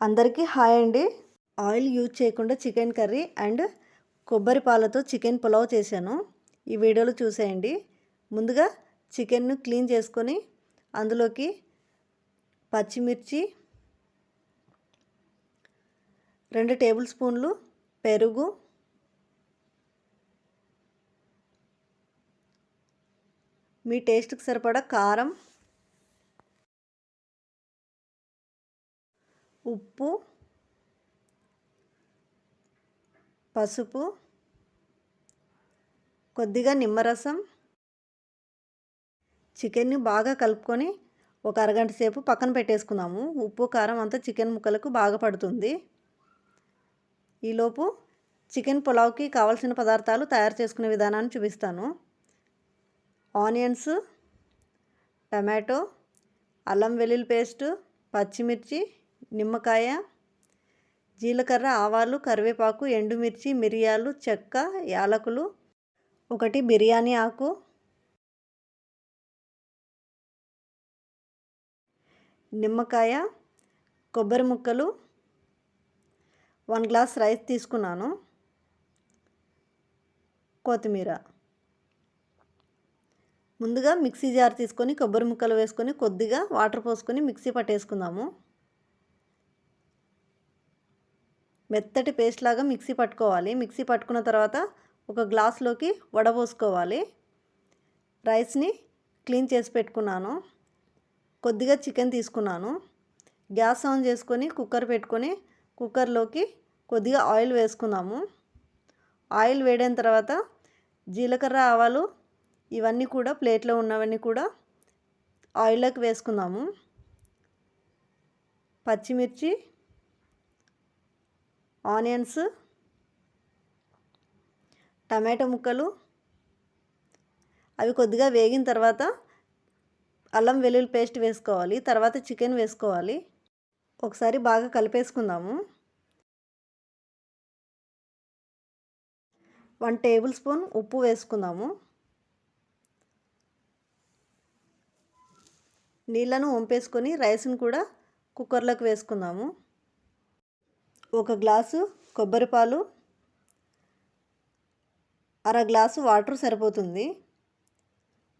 అందరికీ హాయ్ అండి. Oil use చేయకుండా చికెన్ కర్రీ అండ్ కొబ్బరి పాలతో చికెన్ పులావ్ చేశాను. ఈ వీడియోలో చూసేయండి. ముందుగా చికెన్ను క్లీన్ చేసుకొని అందులోకి పచ్చిమిర్చి రెండు టేబుల్ స్పూన్లు పెరుగు మీ టేస్ట్కి సరిపడా కారం ఉప్పు పసుపు కొద్దిగా నిమ్మరసం చికెన్ని బాగా కలుపుకొని ఒక అరగంట సేపు పక్కన పెట్టేసుకుందాము ఉప్పు కారం అంతా చికెన్ ముక్కలకు బాగా పడుతుంది. ఈలోపు చికెన్ పులావ్కి కావాల్సిన పదార్థాలు తయారు చేసుకునే విధానాన్ని చూపిస్తాను. ఆనియన్స్ టమాటో అల్లం వెల్లుల్లి పేస్ట్ పచ్చిమిర్చి నిమ్మకాయ జీలకర్ర ఆవాలు కరివేపాకు ఎండుమిర్చి మిరియాలు చెక్క యాలకులు ఒకటి బిర్యానీ ఆకు నిమ్మకాయ కొబ్బరి ముక్కలు వన్ గ్లాస్ రైస్ తీసుకున్నాను కొత్తిమీర. ముందుగా మిక్సీ జార్ తీసుకొని కొబ్బరి ముక్కలు వేసుకొని కొద్దిగా వాటర్ పోసుకొని మిక్సీ పట్టేసుకుందాము. మెత్తటి పేస్ట్ లాగా మిక్సీ పట్టుకోవాలి. మిక్సీ పట్టుకున్న తర్వాత ఒక గ్లాస్లోకి వడబోసుకోవాలి రైస్ని క్లీన్ చేసి పెట్టుకున్నాను. కొద్దిగా చికెన్ తీసుకున్నాను. గ్యాస్ ఆన్ చేసుకొని కుక్కర్ పెట్టుకొని కుక్కర్లోకి కొద్దిగా ఆయిల్ వేసుకున్నాము ఆయిల్ వేడిన తర్వాత జీలకర్ర ఆవాలు ఇవన్నీ కూడా ప్లేట్లో ఉన్నవన్నీ కూడా ఆయిల్లోకి వేసుకుందాము. పచ్చిమిర్చి ఆనియన్స్ టమాటో ముక్కలు. అవి కొద్దిగా వేగిన తర్వాత అల్లం వెల్లుల్లి పేస్ట్ వేసుకోవాలి. తర్వాత చికెన్ వేసుకోవాలి. ఒకసారి బాగా కలిపేసుకుందాము. వన్ టేబుల్ స్పూన్ ఉప్పు వేసుకుందాము. నీళ్ళను వంపేసుకొని రైస్ను కూడా కుక్కర్లోకి వేసుకుందాము. ఒక గ్లాసు కొబ్బరి పాలు అర గ్లాసు వాటర్ సరిపోతుంది.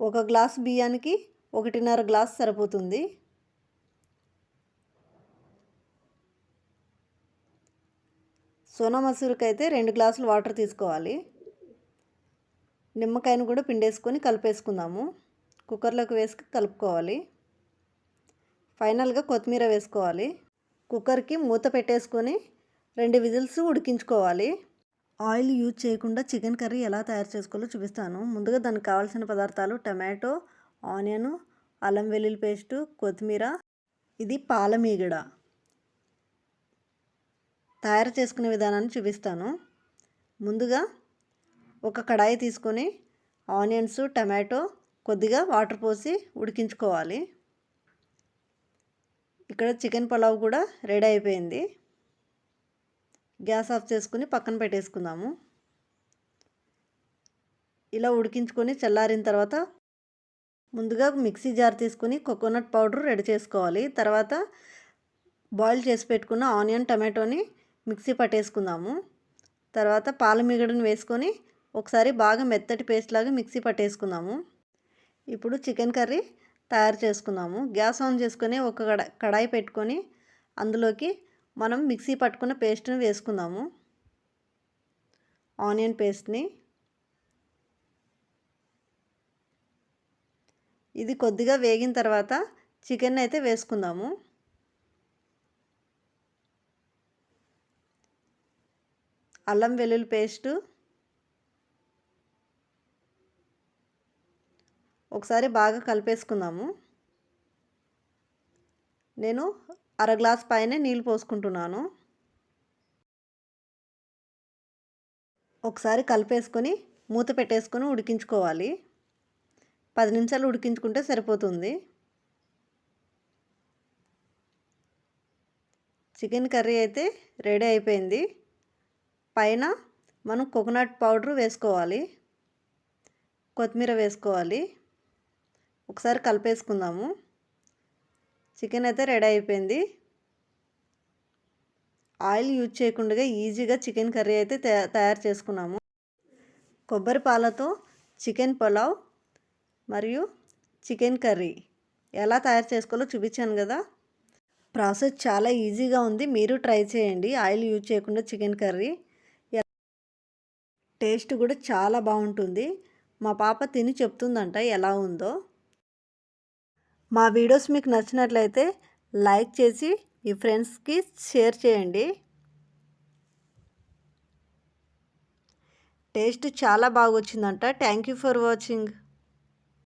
ఒక గ్లాసు బియ్యానికి ఒకటిన్నర గ్లాస్ సరిపోతుంది. సోనా మసూరికి అయితే రెండు గ్లాసులు వాటర్ తీసుకోవాలి. నిమ్మకాయను కూడా పిండేసుకొని కలిపేసుకుందాము. కుక్కర్లోకి వేసి కలుపుకోవాలి. ఫైనల్గా కొత్తిమీర వేసుకోవాలి. కుక్కర్కి మూత పెట్టేసుకొని రెండు విజిల్స్ ఉడికించుకోవాలి. ఆయిల్ యూజ్ చేయకుండా చికెన్ కర్రీ ఎలా తయారు చేసుకోవాలో చూపిస్తాను. ముందుగా దానికి కావాల్సిన పదార్థాలు టమాటో ఆనియన్ అల్లం వెల్లుల్లి పేస్టు కొత్తిమీర ఇది పాలమీగడ తయారు చేసుకునే విధానాన్ని చూపిస్తాను. ముందుగా ఒక కడాయి తీసుకొని ఆనియన్స్ టమాటో కొద్దిగా వాటర్ పోసి ఉడికించుకోవాలి. ఇక్కడ చికెన్ పులావ్ కూడా రెడీ అయిపోయింది. గ్యాస్ ఆఫ్ చేసుకుని పక్కన పెట్టేసుకుందాము. ఇలా ఉడికించుకొని చల్లారిన తర్వాత ముందుగా మిక్సీ జార్ తీసుకొని కోకోనట్ పౌడర్ రెడీ చేసుకోవాలి. తర్వాత బాయిల్ చేసి పెట్టుకున్న ఆనియన్ టమాటోని మిక్సీ పట్టేసుకుందాము. తర్వాత పాల మిగడని వేసుకొని ఒకసారి బాగా మెత్తటి పేస్ట్ లాగా మిక్సీ పట్టేసుకుందాము. ఇప్పుడు చికెన్ కర్రీ తయారు చేసుకుందాము. గ్యాస్ ఆన్ చేసుకొని ఒక కడాయి పెట్టుకొని అందులోకి మనం మిక్సీ పట్టుకున్న పేస్ట్ని వేసుకుందాము. ఆనియన్ పేస్ట్ని. ఇది కొద్దిగా వేగిన తర్వాత చికెన్ అయితే వేసుకుందాము. అల్లం వెల్లుల్లి పేస్టు. ఒకసారి బాగా కలిపేసుకుందాము. నేను అర గ్లాస్ పైన నీళ్ళు పోసుకుంటున్నాను. ఒకసారి కలిపేసుకొని మూత పెట్టేసుకొని ఉడికించుకోవాలి. పది నిమిషాలు ఉడికించుకుంటే సరిపోతుంది. చికెన్ కర్రీ అయితే రెడీ అయిపోయింది. పైన మనం కోకోనట్ పౌడర్ వేసుకోవాలి. కొత్తిమీర వేసుకోవాలి. ఒకసారి కలిపేసుకుందాము. చికెన్ అయితే రెడీ అయిపోయింది. ఆయిల్ యూజ్ చేయకుండా ఈజీగా చికెన్ కర్రీ అయితే తయారు చేసుకున్నాము. కొబ్బరి పాలతో చికెన్ పులావ్ మరియు చికెన్ కర్రీ ఎలా తయారు చేసుకోవాలో చూపించాను కదా. ప్రాసెస్ చాలా ఈజీగా ఉంది. మీరు ట్రై చేయండి. ఆయిల్ యూజ్ చేయకుండా చికెన్ కర్రీ. టేస్ట్ కూడా చాలా బాగుంటుంది. మా పాప తిని చెప్తుందంట ఎలా ఉందో. మా వీడియోస్ మీకు నచ్చినట్లయితే లైక్ చేసి మీ ఫ్రెండ్స్కి షేర్ చేయండి. టేస్ట్ చాలా బాగా వచ్చిందంట. Thank you for watching.